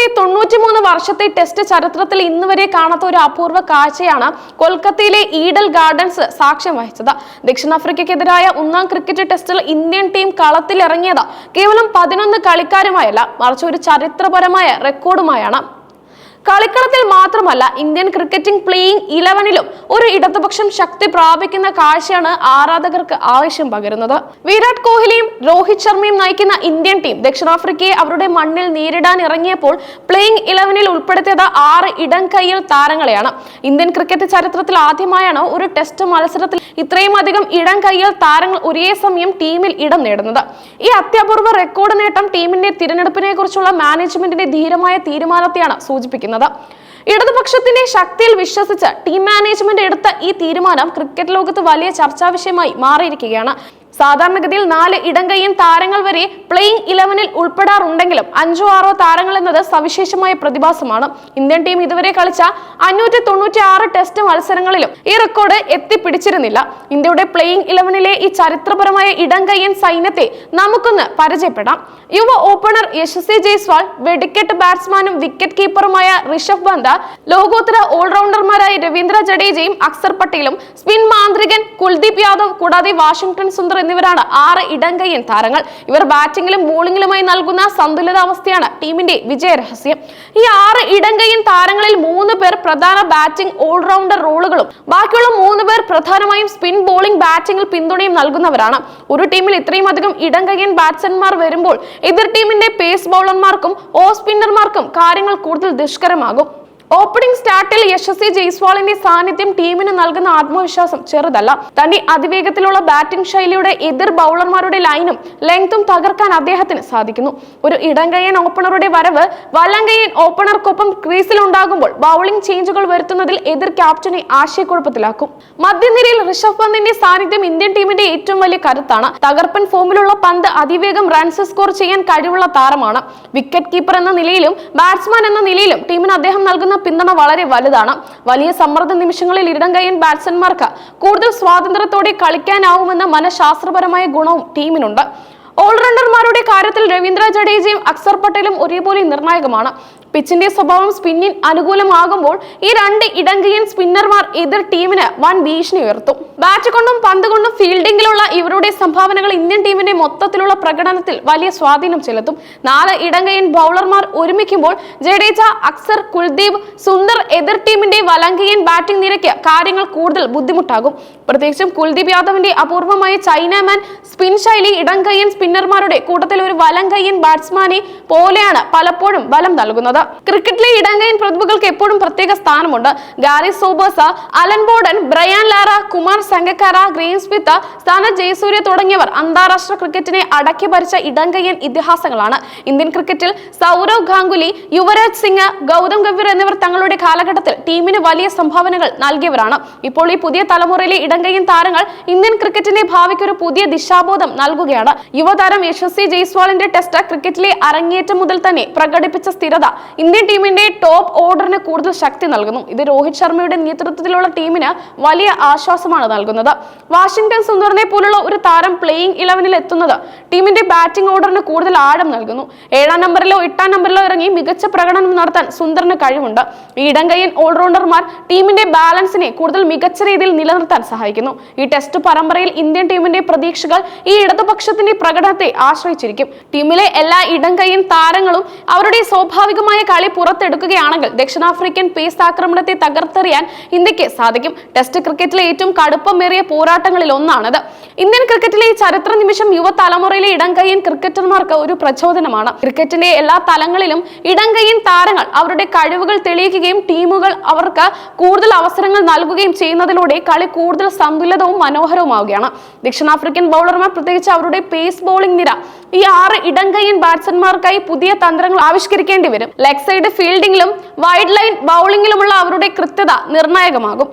ക്രിക്കറ്റിന്റെ തൊണ്ണൂറ്റിമൂന്ന് വർഷത്തെ ടെസ്റ്റ് ചരിത്രത്തിൽ ഇന്ന് വരെ കാണാത്ത ഒരു അപൂർവ കാഴ്ചയാണ് കൊൽക്കത്തയിലെ ഈഡൽ ഗാർഡൻസ് സാക്ഷ്യം വഹിച്ചത്. ദക്ഷിണാഫ്രിക്കയ്ക്കെതിരായ ഒന്നാം ക്രിക്കറ്റ് ടെസ്റ്റിൽ ഇന്ത്യൻ ടീം കളത്തിലിറങ്ങിയത് കേവലം പതിനൊന്ന് കളിക്കാരുമായല്ല മറിച്ച് ഒരു ചരിത്രപരമായ റെക്കോർഡുമായാണ്. കളിക്കളത്തിൽ മാത്രമല്ല ഇന്ത്യൻ ക്രിക്കറ്റിംഗ് പ്ലേയിങ് ഇലവനിലും ഒരു ഇടതുപക്ഷം ശക്തി പ്രാപിക്കുന്ന കാഴ്ചയാണ് ആരാധകർക്ക് ആവശ്യം പകരുന്നത്. വിരാട് കോഹ്ലിയും രോഹിത് ശർമ്മയും നയിക്കുന്ന ഇന്ത്യൻ ടീം ദക്ഷിണാഫ്രിക്കയെ അവരുടെ മണ്ണിൽ നേരിടാൻ ഇറങ്ങിയപ്പോൾ പ്ലേയിങ് ഇലവനിൽ ഉൾപ്പെടുത്തിയത് ആറ് ഇടം കൈയിൽ താരങ്ങളെയാണ്. ഇന്ത്യൻ ക്രിക്കറ്റ് ചരിത്രത്തിൽ ആദ്യമായാണ് ഒരു ടെസ്റ്റ് മത്സരത്തിൽ ഇത്രയും അധികം ഇടം കൈയിൽ താരങ്ങൾ ഒരേ സമയം ടീമിൽ ഇടം നേടുന്നത്. ഈ അത്യപൂർവ റെക്കോർഡ് നേട്ടം ടീമിന്റെ തിരഞ്ഞെടുപ്പിനെ കുറിച്ചുള്ള മാനേജ്മെന്റിന്റെ ധീരമായ തീരുമാനത്തെയാണ് സൂചിപ്പിക്കുന്നത്. ഇടതുപക്ഷത്തിന്റെ ശക്തിയിൽ വിശ്വസിച്ച് ടീം മാനേജ്മെന്റ് എടുത്ത ഈ തീരുമാനം ക്രിക്കറ്റ് ലോകത്ത് വലിയ ചർച്ചാ വിഷയമായി മാറിയിരിക്കുകയാണ്. സാധാരണഗതിയിൽ നാല് ഇടങ്കയ്യൻ താരങ്ങൾ വരെ പ്ലേയിങ് ഇലവനിൽ ഉൾപ്പെടാറുണ്ടെങ്കിലും അഞ്ചോ ആറോ താരങ്ങൾ എന്നത് സവിശേഷമായ പ്രതിഭാസമാണ്. ഇന്ത്യൻ ടീം ഇതുവരെ കളിച്ച അഞ്ഞൂറ്റി തൊണ്ണൂറ്റി ആറ് ടെസ്റ്റ് മത്സരങ്ങളിലും ഈ റെക്കോർഡ് എത്തിപ്പിടിച്ചിരുന്നില്ല. ഇന്ത്യയുടെ പ്ലേയിങ് ഇലവനിലെ ഈ ചരിത്രപരമായ ഇടങ്കയ്യൻ സൈന്യത്തെ നമുക്കൊന്ന് പരിചയപ്പെടാം. യുവ ഓപ്പണർ യശസ്വി ജയ്സ്വാൾ വെടിക്കെട്ട് ബാറ്റ്സ്മാനും വിക്കറ്റ് കീപ്പറുമായ ഋഷഭ് പന്ത ലോകോത്തര ഓൾറൗണ്ടർമാരായ രവീന്ദ്ര ജഡേജയും അക്സർ പട്ടേലും സ്പിൻ മാന്ത്രികൻ കുൽദീപ് യാദവ് കൂടാതെ വാഷിംഗ്ടൺ സുന്ദർ എന്നിവരാണ് ആറ് ഇടംകൈയൻ താരങ്ങൾ. ഇവർ ബാറ്റിംഗിലും ബോളിംഗിലുമായി നൽകുന്ന സന്തുലിതാവസ്ഥയാണ് ടീമിന്റെ വിജയരഹസ്യം ഈ ആറ് ഇടംകൈയൻ താരങ്ങളിൽ മൂന്ന് പേർ പ്രധാന ബാറ്റിംഗ് ഓൾറൗണ്ടർ റോളുകളും ബാക്കിയുള്ള മൂന്ന് പേർ പ്രധാനമായും സ്പിൻ ബോളിംഗ് ബാറ്റിംഗിൽ പിന്തുണയും നൽകുന്നവരാണ്. ഒരു ടീമിൽ ഇത്രയും അധികം ഇടംകൈയൻ ബാറ്റ്സ്മാൻമാർ വരുമ്പോൾ എതിർ ടീമിന്റെ പേസ് ബൗളർമാർക്കും ഓഫ് സ്പിന്നർമാർക്കും കാര്യങ്ങൾ കൂടുതൽ ദുഷ്കരമാകും. ഓപ്പണിംഗ് സ്റ്റാർട്ടിൽ യശസ്വി ജയ്സ്വാളിന്റെ സാന്നിധ്യം ടീമിന് നൽകുന്ന ആത്മവിശ്വാസം ചെറുതല്ല. തന്റെ അതിവേഗത്തിലുള്ള ബാറ്റിംഗ് ശൈലിയുടെ എതിർ ബൗളർമാരുടെ ലൈനും ലെങ്തും തകർക്കാൻ അദ്ദേഹത്തിന് സാധിക്കുന്നു. ഒരു ഇടംകയ്യൻ ഓപ്പണറുടെ വരവ് വലങ്കയ്യൻ ഓപ്പണർക്കൊപ്പം ക്രീസിൽ ഉണ്ടാകുമ്പോൾ ബൗളിംഗ് ചേഞ്ചുകൾ വരുത്തുന്നതിൽ എതിർ ക്യാപ്റ്റനെ ആശയക്കുഴപ്പത്തിലാക്കും. മധ്യനിരയിൽ ഋഷഭ് പന്തിന്റെ സാന്നിധ്യം ഇന്ത്യൻ ടീമിന്റെ ഏറ്റവും വലിയ കരുത്താണ്. തകർപ്പൻ ഫോമിലുള്ള പന്ത് അതിവേഗം റൺസ് സ്കോർ ചെയ്യാൻ കഴിവുള്ള താരമാണ്. വിക്കറ്റ് കീപ്പർ എന്ന നിലയിലും ബാറ്റ്സ്മാൻ എന്ന നിലയിലും ടീമിന് അദ്ദേഹം നൽകുന്ന പിന്തുണ വളരെ വലുതാണ്. വലിയ സമ്മർദ്ദ നിമിഷങ്ങളിൽ ഇടം കയ്യൻ ബാറ്റ്സ്മാൻമാർക്ക് കൂടുതൽ സ്വാതന്ത്ര്യത്തോടെ കളിക്കാനാവുമെന്ന മനഃശാസ്ത്രപരമായ ഗുണവും ടീമിനുണ്ട് ഓൾറൗണ്ടർമാരുടെ കാര്യത്തിൽ രവീന്ദ്ര ജഡേജയും അക്സർ പട്ടേലും ഒരേപോലെ നിർണായകമാണ്. പിച്ചിന്റെ സ്വഭാവം സ്പിന്നിൻ അനുകൂലമാകുമ്പോൾ ഈ രണ്ട് ഇടങ്കയൻ സ്പിന്നർമാർ എതിർ ടീമിന് വൻ ഭീഷണി ഉയർത്തും. ബാറ്റ് കൊണ്ടും പന്ത് കൊണ്ടും ഫീൽഡിംഗിലുള്ള ഇവരുടെ സംഭാവനകൾ ഇന്ത്യൻ ടീമിന്റെ മൊത്തത്തിലുള്ള പ്രകടനത്തിൽ വലിയ സ്വാധീനം ചെലുത്തും. നാല് ഇടങ്കയൻ ബൗളർമാർ ഒരുമിക്കുമ്പോൾ ജഡേജ അക്സർ കുൽദീപ് സുന്ദർ എതിർ ടീമിന്റെ വലങ്കയൻ ബാറ്റിംഗ് നിരക്ക് കാര്യങ്ങൾ കൂടുതൽ ബുദ്ധിമുട്ടാകും. പ്രത്യേകിച്ചും കുൽദീപ് യാദവിന്റെ അപൂർവമായ ചൈനാമാൻ സ്പിൻ ശൈലി ഇടംകയ്യൻ സ്പിന്നർമാരുടെ കൂട്ടത്തിൽ ഒരു വലം കൈയൻ ബാറ്റ്സ്മാനെ പോലെയാണ് പലപ്പോഴും ബലം നൽകുന്നത്. ക്രിക്കറ്റിലെ ഇടങ്കയൻ പ്രതിഭകൾക്ക് എപ്പോഴും പ്രത്യേക സ്ഥാനമുണ്ട്. Garry Sobers Alan Border Brian Lara Kumar Sangakkara Graeme Smith സ്ഥാന ജയസൂര്യ തുടങ്ങിയവർ അന്താരാഷ്ട്ര ക്രിക്കറ്റിനെ അടക്കി ഭരിച്ച ഇടങ്കയ്യൻ ഇതിഹാസങ്ങളാണ്. ഇന്ത്യൻ ക്രിക്കറ്റിൽ സൗരവ് ഗാംഗുലി യുവരാജ് സിംഗ് ഗൗതം ഗംഭീർ എന്നിവർ തങ്ങളുടെ കാലഘട്ടത്തിൽ ടീമിന് വലിയ സംഭാവനകൾ നൽകിയവരാണ്. ഇപ്പോൾ ഈ പുതിയ തലമുറയിലെ ഇടങ്കയ്യൻ താരങ്ങൾ ഇന്ത്യൻ ക്രിക്കറ്റിന്റെ ഭാവിക്ക് ഒരു പുതിയ ദിശാബോധം നൽകുകയാണ്. യുവതാരം യശസ്വി ജയ്സ്വാളിന്റെ ടെസ്റ്റ് ക്രിക്കറ്റിലെ അരങ്ങേറ്റം മുതൽ തന്നെ പ്രകടിപ്പിച്ച സ്ഥിരത ഇന്ത്യൻ ടീമിന്റെ ടോപ്പ് ഓർഡറിന് കൂടുതൽ ശക്തി നൽകുന്നു. ഇത് രോഹിത് ശർമ്മയുടെ നേതൃത്വത്തിലുള്ള ടീമിന് വലിയ ആശ്വാസമാണ് നൽകുന്നത്. വാഷിംഗ്ടൺ സുന്ദറിനെ പോലുള്ള ഒരു താരം പ്ലേയിങ് ഇലവനിൽ എത്തുന്നത് ടീമിന്റെ ബാറ്റിംഗ് ഓർഡറിന് കൂടുതൽ ആഴം നൽകുന്നു. ഏഴാം നമ്പറിലോ എട്ടാം നമ്പറിലോ ഇറങ്ങി മികച്ച പ്രകടനം നടത്താൻ സുന്ദറിന് കഴിവുണ്ട്. ഈ ഇടങ്കയ്യൻ ഓൾറൗണ്ടർമാർ ടീമിന്റെ ബാലൻസിനെ കൂടുതൽ മികച്ച രീതിയിൽ നിലനിർത്താൻ സഹായിക്കുന്നു. ഈ ടെസ്റ്റ് പരമ്പരയിൽ ഇന്ത്യൻ ടീമിന്റെ പ്രതീക്ഷകൾ ഈ ഇടതുപക്ഷത്തിന്റെ പ്രകടനത്തെ ആശ്രയിച്ചിരിക്കും. ടീമിലെ എല്ലാ ഇടം കൈയും താരങ്ങളും അവരുടെ സ്വാഭാവികമായ കളി പുറത്തെടുക്കുകയാണെങ്കിൽ ദക്ഷിണാഫ്രിക്കൻ പേസ് ആക്രമണത്തെ തകർത്തെറിയാൻ ഇന്ത്യയ്ക്ക് സാധിക്കും. ടെസ്റ്റ് ക്രിക്കറ്റിലെ ഏറ്റവും കടുപ്പമേറിയ പോരാട്ടങ്ങളിൽ ഒന്നാണത്. ഇന്ത്യൻ ക്രിക്കറ്റിലെ ഈ ചരിത്ര നിമിഷം യുവതലമുറയിലെ കൈയൻ ക്രിക്കറ്റർമാർക്ക് ഒരു പ്രചോദനമാണ്. ക്രിക്കറ്റിന്റെ എല്ലാ തലങ്ങളിലും ഇടംകയ്യൻ താരങ്ങൾ അവരുടെ കഴിവുകൾ തെളിയിക്കുകയും ടീമുകൾ അവർക്ക് കൂടുതൽ അവസരങ്ങൾ നൽകുകയും ചെയ്യുന്നതിലൂടെ കളി കൂടുതൽ സന്തുലിതവും മനോഹരവുമാവുകയാണ്. ദക്ഷിണാഫ്രിക്കൻ ബൗളർമാർ പ്രത്യേകിച്ച് അവരുടെ പേസ് ബൗളിംഗ് നിര. ഈ ആറ് ഇടങ്കയ്യൻ ബാറ്റ്സ്മാൻമാർക്കായി പുതിയ തന്ത്രങ്ങൾ ആവിഷ്കരിക്കേണ്ടി വരും. ലെഗ് സൈഡ് ഫീൽഡിംഗിലും വൈഡ് ലൈൻ ബൗളിംഗിലുമുള്ള അവരുടെ കൃത്യത നിർണായകമാകും.